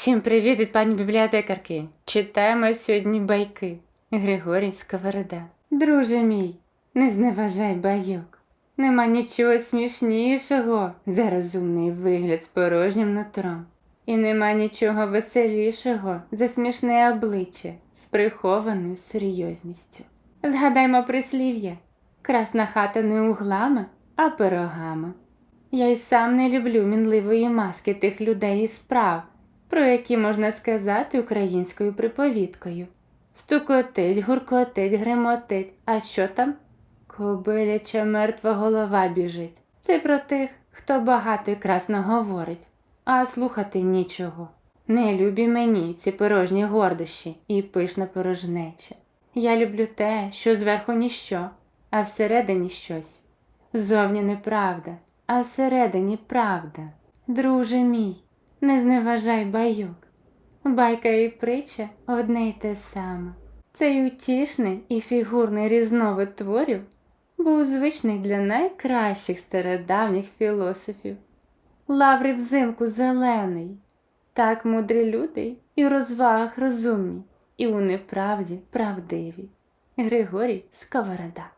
Всім привіт від пані бібліотекарки. Читаємо сьогодні байки. Григорій Сковорода. Друже мій, не зневажай байок. Нема нічого смішнішого за розумний вигляд з порожнім нутром. І нема нічого веселішого за смішне обличчя з прихованою серйозністю. Згадаймо прислів'я. Красна хата не углами, а пирогами. Я й сам не люблю мінливої маски тих людей і справ, про які можна сказати українською приповідкою. Стукотить, гуркотить, гримотить, а що там? Кобиляча мертва голова біжить. Це про тих, хто багато і красно говорить, а слухати нічого. Не любі мені ці порожні гордощі і пишна порожнеча. Я люблю те, що зверху ніщо, а всередині щось. Зовні неправда, а всередині правда. Друже мій, не зневажай байок. Байка і притча одне й те саме. Цей утішний і фігурний різновид творів був звичний для найкращих стародавніх філософів. Лаври взимку зелений, так мудрі люди і у розвагах розумні, і у неправді правдиві. Григорій Сковорода